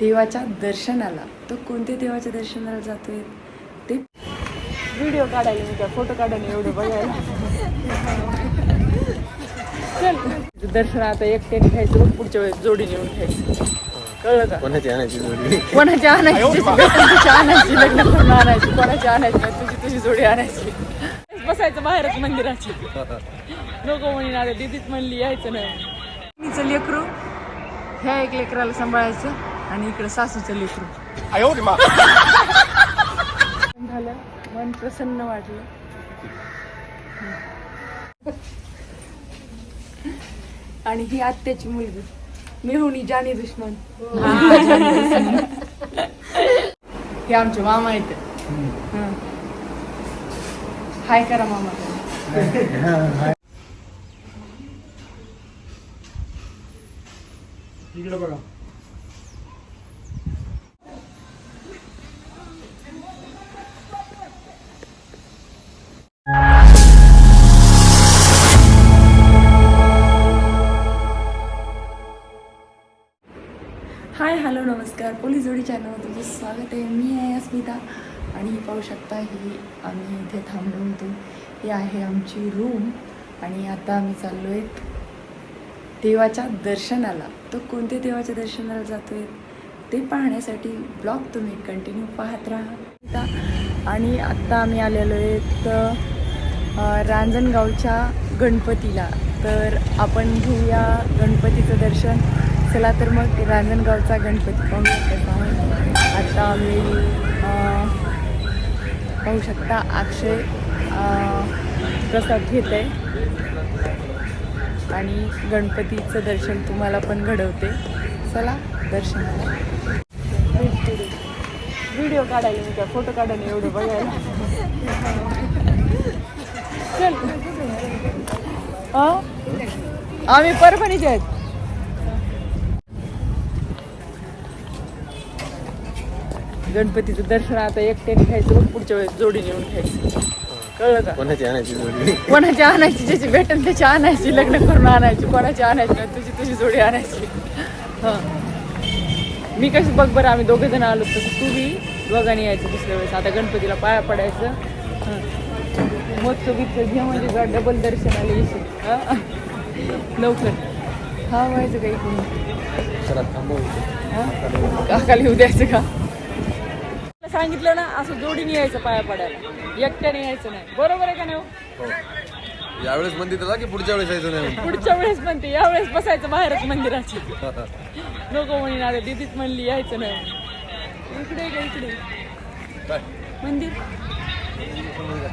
देवाच्या दर्शनाला. तो कोणत्या देवाच्या दर्शनाला जातोय? ते व्हिडिओ काढायला मी फोटो काढायला एवढं बघायला. चल. दर्शन आता एकट्याने घ्यायचं पुढच्या वेळेस जोडीने येऊन घ्यायचं. कळलं का? कोणाची आणायची जोडी? कोणाची आणायची? त्याची आणायची? लग्न करून आणायची. कोणाची आणायची? तुझी तुझी जोडी आणायची. बसायचं बाहेरच मंदिराची. नको म्हणे आता दिदीच म्हणली यायचं नाही. मीचं लेकरू. ह्या एक लेकराला सांभाळायचं. आणि इकडं सासूचं लेकरू. झालं. मन प्रसन्न वाटलं. आणि ही आत्याची मुलगी. मेहुणी जानी दुश्मन. हे आमचे मामा आहेत. हं. हाय करा मामा. इकडे बघा. हॅलो नमस्कार. पोलीस जोडी चॅनलवर तुझं स्वागत आहे. मी आहे अस्मिता आणि पाहू शकता ही आम्ही इथे थांबलो होतो. ही आहे आमची रूम आणि आता आम्ही चाललो आहेत देवाच्या दर्शनाला. तो कोणत्या देवाच्या दर्शनाला जातो आहे ते पाहण्यासाठी ब्लॉग तुम्ही कंटिन्यू पाहत राहा. आणि आत्ता आम्ही आलेलो आहेत रांजणगावच्या गणपतीला. तर आपण घेऊया गणपतीचं दर्शन. चला तर मग रांजणगावचा गणपती पाहू शकता आता मी पाहू शकता अक्षय प्रसाद घेते आणि गणपतीचं दर्शन तुम्हाला पण घडवते. चला दर्शनाला व्हिडिओ काढायला मी काय फोटो काढायला एवढं बघायला चल अं? आम्ही परभणीचे आहेत. गणपतीचं दर्शन आता एकट्याने घ्यायचं बघ पुढच्या वेळेस जोडीने येऊन घ्यायचं. कळलं का? कोणाची आणायची जोडी? कोणाची आणायची? ज्याची भेटेल त्याची आणायची लग्न करून आणायची कोणाची आणायची नाही तुझी तुझी जोडी आणायची. हां. मी कशी बघ बरं आम्ही दोघे जण आलो तसं तू बी दोघांनी यायचं दुसऱ्या वेळेस. आता गणपतीला पाया पडायचं. हां. मोजकं बितकं घे म्हणजे का डबल दर्शनाला येशील हां? लवकर. हा व्हायचं का इकडून? चला थांबव हां? काकाला येऊ द्यायचं का? सांगितलं ना असं जोडीने यायचं पाया पडायला. एकट्याने यायचं नाही. बरोबर आहे का नाही हो? यावेळेस मंदिर त्याला की पुढच्या वेळेस यायचं नाही पुढच्या वेळेस म्हणते या वेळेस बसायचं बाहेरच मंदिराची नको म्हणे आता दिदीच म्हणली यायचं नाही इकडे का इकडे काय? मंदिर? हा.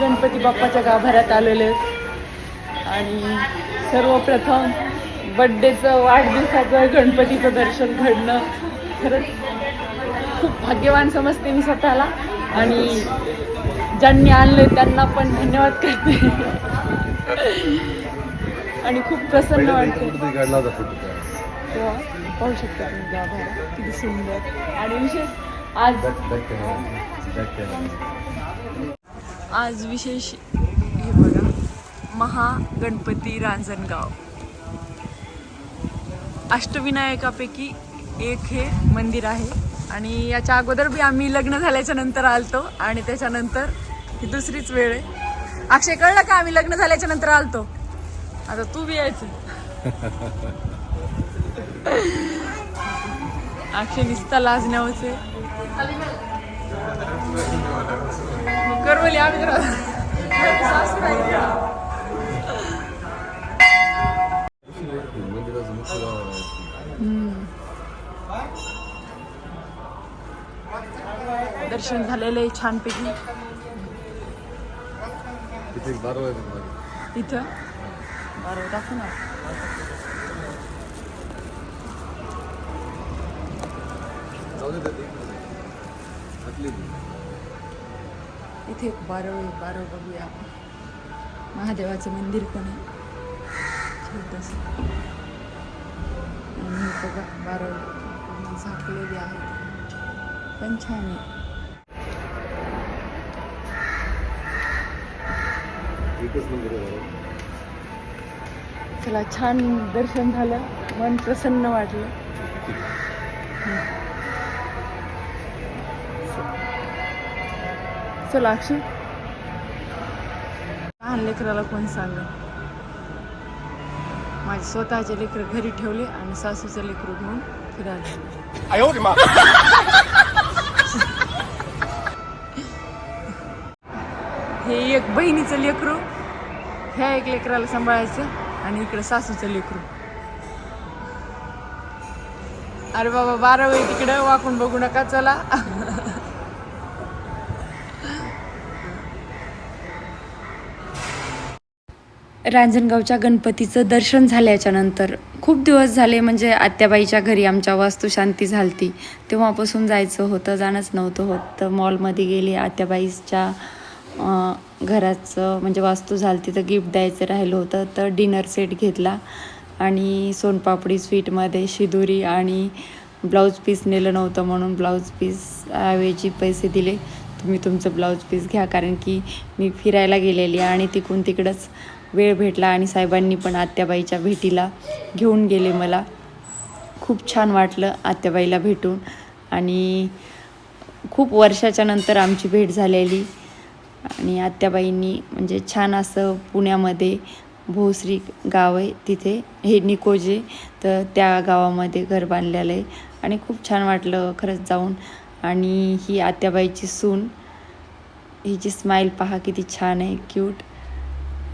गणपती बाप्पाच्या गाभाऱ्यात आलेले. आणि सर्वप्रथम बड्डेचं वाढदिवसाचं गणपतीचं दर्शन घडणं. खरंच खूप भाग्यवान समजते मी स्वतःला. आणि ज्यांनी आणले त्यांना पण धन्यवाद करते. आणि खूप प्रसन्न वाटते. पाहू शकता तुम्ही गाभारा किती सुंदर. आणि विशेष आज. आज विशेष हे बघा. महागणपती रांजणगाव. अष्टविनायकापैकी एक हे मंदिर आहे. आणि याच्या अगोदर बी आम्ही लग्न झाल्याच्यानंतर आलतो आणि त्याच्यानंतर ही दुसरीच वेळ आहे. अक्षय कळलं का आम्ही लग्न झाल्याच्यानंतर आलतो? आता तू बी यायचं. अक्षय निसता लाजण्यावच आहे करवली आम्ही सासू. दर्शन झालेलं आहे छानपैकी. इथं? बरं दाखव ना इथे एक बारव आहे बारव बघूया आपण. महादेवाचं मंदिर पण आहे. छोटस. आणि बघा बारव झाकलेली आहे. पण छान आहे. एकच मंदिर आहे चला छान दर्शन झालं मन प्रसन्न वाटलं. चला अक्षू लहान लेकराला कोण सांग माझे स्वतःचे लेकर घरी ठेवले आणि सासूचं लेकरू घेऊन फिरायला हे एक बहिणीचं लेकरू ह्या एक लेकराला सांभाळायचं. आणि इकडे सासूचं लेकरू. अरे बाबा बारा वेळ तिकडं वाकून बघू नका चला. रांजणगावच्या गणपतीचं दर्शन झाल्याच्यानंतर खूप दिवस झाले म्हणजे आत्याबाईच्या घरी आमच्या वास्तुशांती झालती. तेव्हापासून जायचं होतं जाणंच नव्हतं होत. तर मॉलमध्ये गेले आत्याबाईच्या घराचं म्हणजे वास्तू झाली तर गिफ्ट द्यायचं राहिलं होतं तर डिनर सेट घेतला. आणि सोनपापडी स्वीटमध्ये शिदुरी आणि ब्लाऊज पीस नेलं नव्हतं म्हणून ब्लाऊज पीस ऐवजी पैसे दिले. तुम्ही तुमचं ब्लाऊज पीस घ्या कारण की मी फिरायला गेलेली आणि तिकून तिकडंच वेळ भेटला आणि साहेबांनी पण आत्याबाईच्या भेटीला घेऊन गेले मला. खूप छान वाटलं आत्याबाईला भेटून. आणि खूप वर्षाच्या नंतर आमची भेट झालेली. आणि आत्याबाईंनी म्हणजे छान असं पुण्यामध्ये भोसरी गाव आहे. तिथे हे निकोजे तर त्या गावामध्ये घर बांधलेलं आहे. आणि खूप छान वाटलं खरंच जाऊन. आणि ही आत्याबाईची सून हिची स्माईल पहा किती छान आहे क्यूट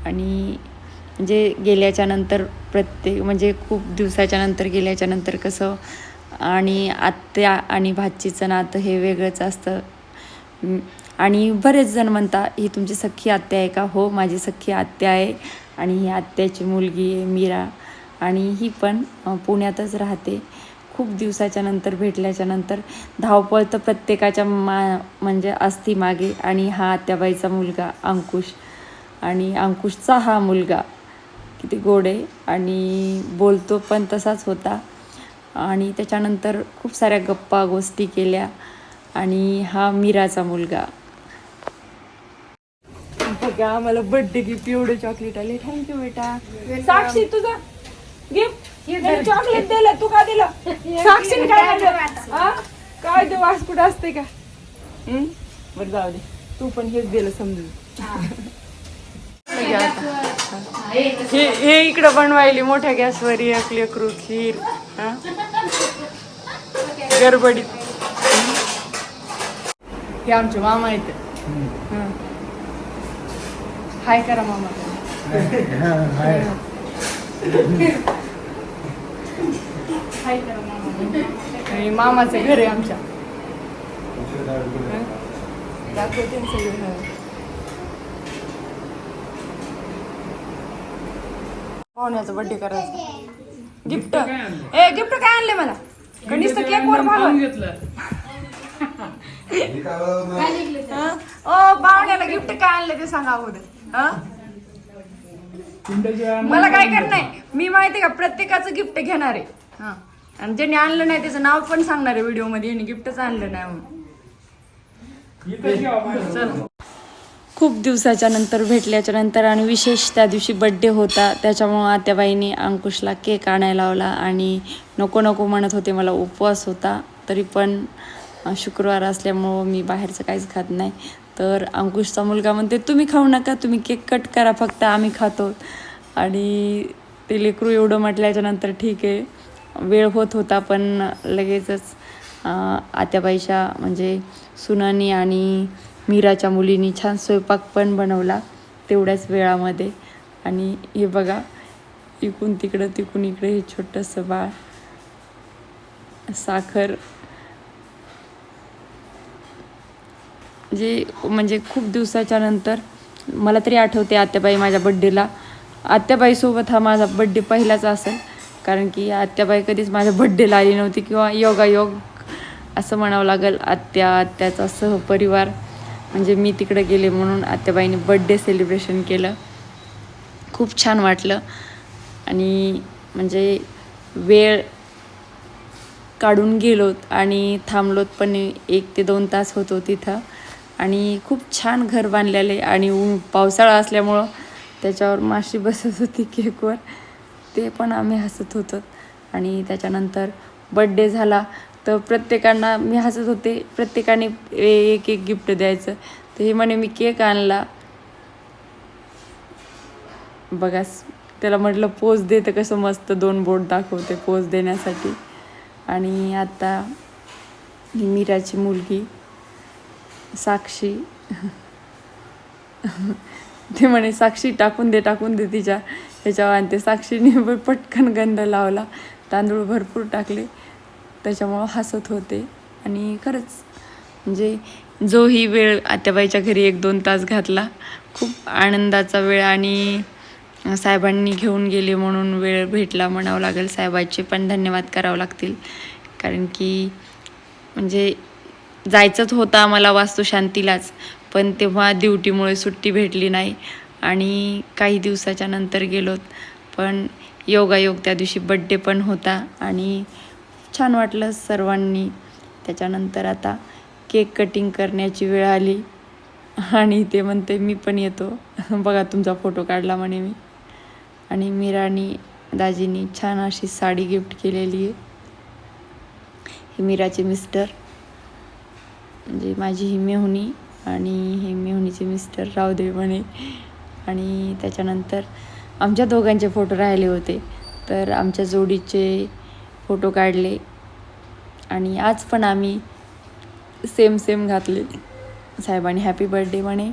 आणि म्हणजे गेल्याच्यानंतर प्रत्येक म्हणजे खूप दिवसाच्या नंतर गेल्याच्यानंतर कसं आणि आत्या आणि भाचीचं नातं हे वेगळंच असतं. आणि बरेच जण म्हणता ही तुमची सख्खी आत्या आहे का? हो माझी सख्खी आत्या आहे आणि ही आत्याची मुलगी आहे मीरा. आणि ही पण पुण्यातच राहते. खूप दिवसाच्या नंतर भेटल्याच्या नंतर धावपळ तर प्रत्येकाच्या मा म्हणजे असती मागे आणि हा आत्याबाईचा मुलगा अंकुश. आणि अंकुशचा हा मुलगा. किती गोड आहे. आणि बोलतो पण तसाच होता. आणि त्याच्यानंतर खूप साऱ्या गप्पा गोष्टी केल्या. आणि हा मीराचा मुलगा. बघा मला बर्थडे गिफ्ट एवढं चॉकलेट आले थँक्यू बेटा. साक्षी तुझा गिफ्ट चॉकलेट दिलं तू का दिलं? साक्षीने काय दिलं हा? काय ते वास कुठं असते का? हं? बरं जाऊ दे. तू पण हेच दिलं समजून. हे. हे इकडं बनवायली मोठ्या गॅसवर एक लेकरू खीर. हा? गडबडीत. हे? आमचे मामा आहेत. हं. हाय करा मामा. हाय. करा मामा. मामाचं घर आहे आमच्या? दाखवते. पाहुण्याचा बर्थडे करायचा. गिफ्ट ए गिफ्ट काय आणले मला? गणेश तर केक वर भागवत. हं? ओ पाहुण्याला गिफ्ट काय आणलं ते सांगा अगोदर. हं? मला काय करणार मी माहिती का प्रत्येकाचं गिफ्ट घेणार आहे. हं. आणि ज्यांनी आणलं नाही त्याचं नाव पण सांगणार आहे व्हिडिओमध्ये यांनी गिफ्टच आणलं नाही म्हणून. चल. खूप दिवसाच्या नंतर भेटल्याच्या नंतर आणि विशेष त्या दिवशी बड्डे होता त्याच्यामुळं आत्याबाईने अंकुशला केक आणायला लावला आणि नको नको म्हणत होते मला उपवास होता. तरी पण शुक्रवार असल्यामुळं मी बाहेरचं काहीच खात नाही. तर अंकुशचा मुलगा म्हणते तुम्ही खाऊ नका तुम्ही केक कट करा फक्त आम्ही खातो. आणि ते लेकरू एवढं म्हटल्याच्या नंतर ठीक आहे. वेळ होत होता पण लगेचच आत्याबाईच्या म्हणजे सुनानी आणि मीराच्या मुलीनी छान स्वयंपाक पण बनवला तेवढ्याच वेळामध्ये. आणि हे बघा इकून तिकडं तिकून इकडे हे छोटंसं बाळ साखर जे म्हणजे खूप दिवसाच्या नंतर मला तरी आठवते आत्याबाई माझ्या बड्डेला आत्याबाईसोबत हा माझा बड्डे पहिलाच असेल कारण की आत्याबाई कधीच माझ्या बड्डेला आली नव्हती किंवा योगायोग असं म्हणावं लागेल आत्या आत्याचा सहपरिवार. म्हणजे मी तिकडे गेले म्हणून आत्याबाईने बड्डे सेलिब्रेशन केलं. खूप छान वाटलं. आणि म्हणजे वेळ काढून गेलोत आणि थांबलोत पण एक ते दोन तास होतो तिथं. आणि खूप छान घर बांधलेले आणि ऊन पावसाळा असल्यामुळं त्याच्यावर माशी बसत होती केकवर. ते पण आम्ही हसत होतो. आणि त्याच्यानंतर बड्डे झाला तर प्रत्येकांना मी हसत होते. प्रत्येकाने एक एक गिफ्ट द्यायचं. तर हे म्हणे मी केक आणला. बघा त्याला म्हटलं पोज दे तर कसं मस्त दोन बोट दाखवते पोज देण्यासाठी. आणि आता मीराची मुलगी साक्षी. ते म्हणे साक्षी टाकून दे टाकून दे तिच्या ह्याच्यावर. आणि ते साक्षीने पटकन गंध लावला. तांदूळ भरपूर टाकले. त्याच्यामुळं हसत होते. आणि खरंच म्हणजे जो ही वेळ आत्याबाईच्या घरी एक दोन तास घातला. खूप आनंदाचा वेळ आणि साहेबांनी घेऊन गेले म्हणून वेळ भेटला म्हणावं लागेल. साहेबाचे पण धन्यवाद करावं लागतील. कारण की म्हणजे जायचंच होतं आम्हाला वास्तुशांतीलाच. पण तेव्हा ड्युटीमुळे सुट्टी भेटली नाही आणि काही दिवसाच्या नंतर गेलोत. पण योगायोग त्या दिवशी बड्डे पण होता आणि छान वाटलं सर्वांनी. त्याच्यानंतर आता केक कटिंग करण्याची वेळ आली आणि ते म्हणते मी पण येतो. बघा तुमचा फोटो काढला म्हणे मी. आणि मीरानी दाजीनी छान अशी साडी गिफ्ट केलेली आहे. हे मीराचे मिस्टर म्हणजे माझी ही मेहुणी आणि हे मेहुणीचे मिस्टर रावदेव म्हणे. आणि त्याच्यानंतर आमच्या दोघांचे फोटो राहिले होते. तर आमच्या जोडीचे फोटो काढले. आणि आज पण आम्ही सेम सेम घातले. साहेबांनी हॅपी बर्थडे म्हणे.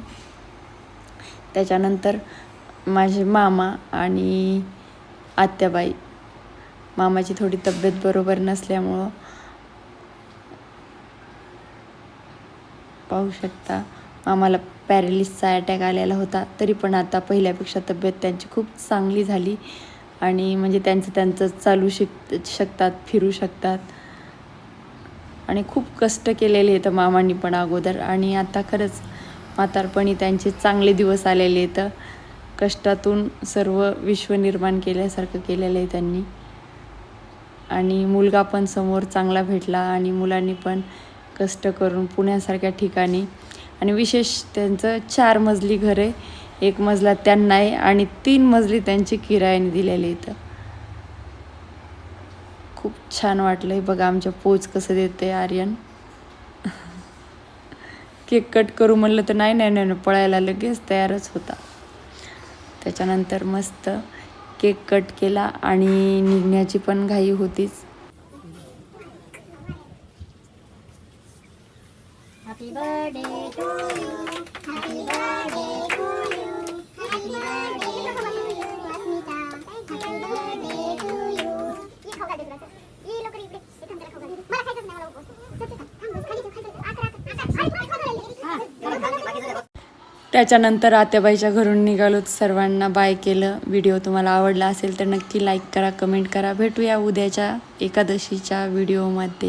त्याच्यानंतर माझे मामा आणि आत्याबाई. मामाची थोडी तब्येत बरोबर नसल्यामुळं पाहू शकता. आम्हाला पॅरेलिसचा अटॅक आलेला होता. तरी पण आता पहिल्यापेक्षा तब्येत त्यांची खूप चांगली झाली. आणि म्हणजे त्यांचं त्यांचं चालू शिक शकतात फिरू शकतात. आणि खूप कष्ट केलेले आहेत मामांनी पण अगोदर. आणि आता खरंच म्हातारपणी त्यांचे चांगले दिवस आलेले आहेत. कष्टातून सर्व विश्व निर्माण केल्यासारखं केलेलं आहे त्यांनी. आणि मुलगा पण समोर चांगला भेटला. आणि मुलांनी पण कष्ट करून पुण्यासारख्या ठिकाणी. आणि विशेष त्यांचं चार मजली घर आहे. एक मजला त्यांना आहे आणि तीन मजली त्यांची किरायाने दिलेली इथं. खूप छान वाटलं आहे बघा आमच्या पोच कसं देते आर्यन. केक कट करू म्हणलं तर नाही नाही नाही नाही, पळायला लगेच तयारच होता. त्याच्यानंतर मस्त केक कट केला आणि निघण्याची पण घाई होतीच. Happy birthday to you. Happy birthday to you. Happy birthday to you, Asmita. Happy birthday to you. ये खाऊ घाल दे तुला चल. ये लवकर इकडे. ये थांब जरा खाऊ घाल. मला खायचंच नाही मला उपवास. चल, चल, थांब. थांब, खाली ठेव, खाली ठेव. आकार, आकार, आकार. अरे, मला खाऊ घाल. त्याच्यानंतर आत्याबाईच्या घरून निघालो सर्वांना बाय केलं व्हिडिओ तुम्हाला आवडला असेल तर नक्की लाईक करा कमेंट करा भेटूया उद्याच्या एकादशीच्या व्हिडिओमध्ये